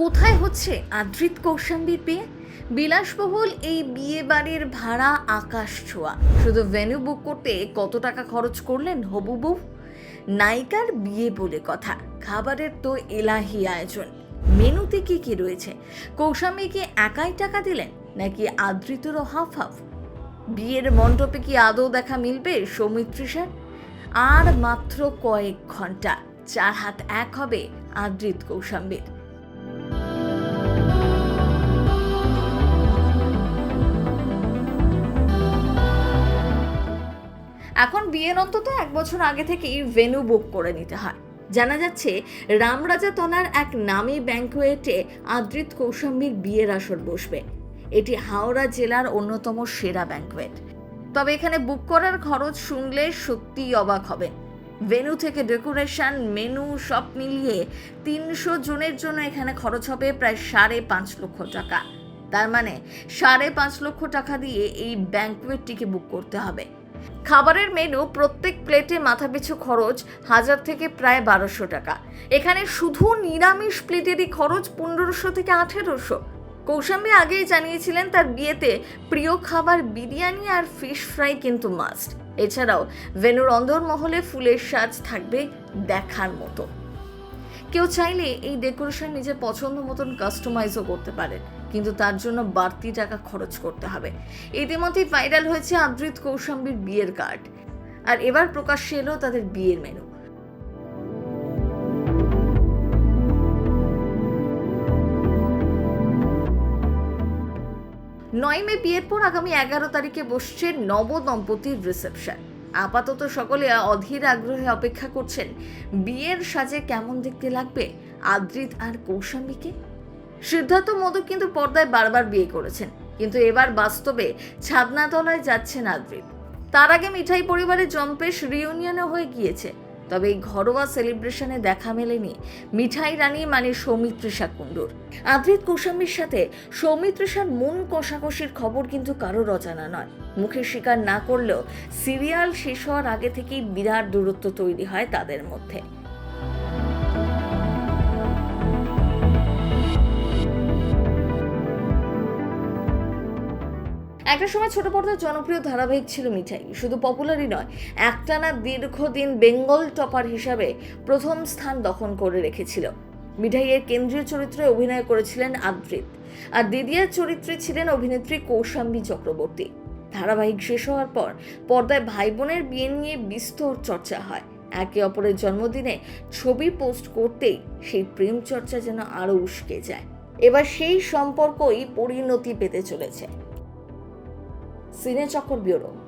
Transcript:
কোথায় হচ্ছে আদ্রিত কৌশাম্বীর বিয়ে? বিলাসবহুল এই বিয়ে বাড়ির ভাড়া আকাশ ছোঁয়া। শুধু ভেন্যু বুক করতে কত টাকা খরচ করলেন হবু বউ? নায়িকার বিয়ে বলে কথা, খাবারের তো এলাহি আয়োজন। মেনুতে কি কি রয়েছে? কৌশাম্বী কি একাই টাকা দিলেন, নাকি আদ্রিতেরও হাফ হাফ বিয়ের মণ্ডপে কি আদৌ দেখা মিলবে সৌমিত্রিষার আর মাত্র কয়েক ঘণ্টা, চার হাত এক হবে আদ্রিত কৌশাম্বীর। এখন বিয়ের অন্তত এক বছর আগে থেকেই ভেন্যু বুক করে নিতে হয়। জানা যাচ্ছে, রামরাজা তলার এক নামী ব্যাংকুয়েটে আদ্রিত কৌশাম্বীর বিয়ের আসর বসবে। এটি হাওড়া জেলার অন্যতম সেরা ব্যাংকুয়েট তবে এখানে বুক করার খরচ শুনলে সত্যিই অবাক হবে ভেন্যু থেকে ডেকোরেশন মেনু সব মিলিয়ে তিনশো জনের জন্য এখানে খরচ হবে প্রায় সাড়ে পাঁচ লক্ষ টাকা। তার মানে সাড়ে পাঁচ লক্ষ টাকা দিয়ে এই ব্যাংকুয়েটটিকে বুক করতে হবে। খাবারের মেনু প্রত্যেক প্লেটে মাথাপিছু খরচ হাজার থেকে প্রায় বারোশো টাকা। এখানে শুধু নিরামিষ প্লেটেরই খরচ পনেরোশো থেকে আঠেরোশো। কৌশাম্বী আগেই জানিয়েছিলেন তার বিয়েতে প্রিয় খাবার বিরিয়ানি আর ফিশ ফ্রাই কিন্তু মাস্ট। এছাড়াও, ভেনুর অন্দরমহলে ফুলের সাজ থাকবে দেখার মতো। কেউ চাইলে এই ডেকোরেশন নিজের পছন্দ মতন কাস্টমাইজও করতে পারেন কিন্তু তার জন্য বাড়তি টাকা খরচ করতে হবে। ইতিমধ্যেই ভাইরাল হয়েছে আদ্রিত কৌশাম্বীর বিয়ের কার্ড। আর এবার প্রকাশ্যে এলো তাদের বিয়ের মেনু। নয় মে বিয়ের পর আগামী এগারো তারিখে বসছে নব দম্পতির রিসেপশন। আপাতত সকলে অধীর আগ্রহে অপেক্ষা করছেন। বিয়ের সাজে কেমন দেখতে লাগবে? আদ্রিত আর কৌশাম্বীকে? সিদ্ধার্থ মধু কিন্তু পর্দায় বারবার বিয়ে করেছেন, কিন্তু এবার বাস্তবে ছাদনাতলায় যাচ্ছেন আদ্রিত। তার আগে মিঠাই পরিবারের জম্পেশ রিউনিয়নও হয়ে গিয়েছে। তবে এই ঘরোয়া সেলিব্রেশনে দেখা মেলেনি মিঠাই রানী মানে সৌমিত্রিষা কুণ্ডুর। আদ্রিত কৌশাম্বীর সাথে সৌমিত্রিষার মন কষাকষির খবর কিন্তু কারোর অজানা নয়। মুখে স্বীকার না করলেও সিরিয়াল শেষ হওয়ার আগে থেকেই বিরাট দূরত্ব তৈরি হয় তাদের মধ্যে। একটা সময় ছোট পর্দার জনপ্রিয় ধারাবাহিক ছিল মিঠাই। শুধু পপুলারই নয়, একটানা দীর্ঘদিন বেঙ্গল টপার হিসাবে প্রথম স্থান দখল করে রেখেছিল। মিঠাইয়ের কেন্দ্রীয় চরিত্রে অভিনয় করেছিলেন আদ্রিত। আর দিদিয়ার চরিত্রে ছিলেন অভিনেত্রী কৌশাম্বী চক্রবর্তী। ধারাবাহিক শেষ হওয়ার পর পর্দায় ভাই বোনের বিয়ে নিয়ে বিস্তর চর্চা হয়। একে অপরের জন্মদিনে ছবি পোস্ট করতেই সেই প্রেম চর্চা যেন আরও উস্কে যায়। এবার সেই সম্পর্কই পরিণতি পেতে চলেছে। Sine Chakor Bureau.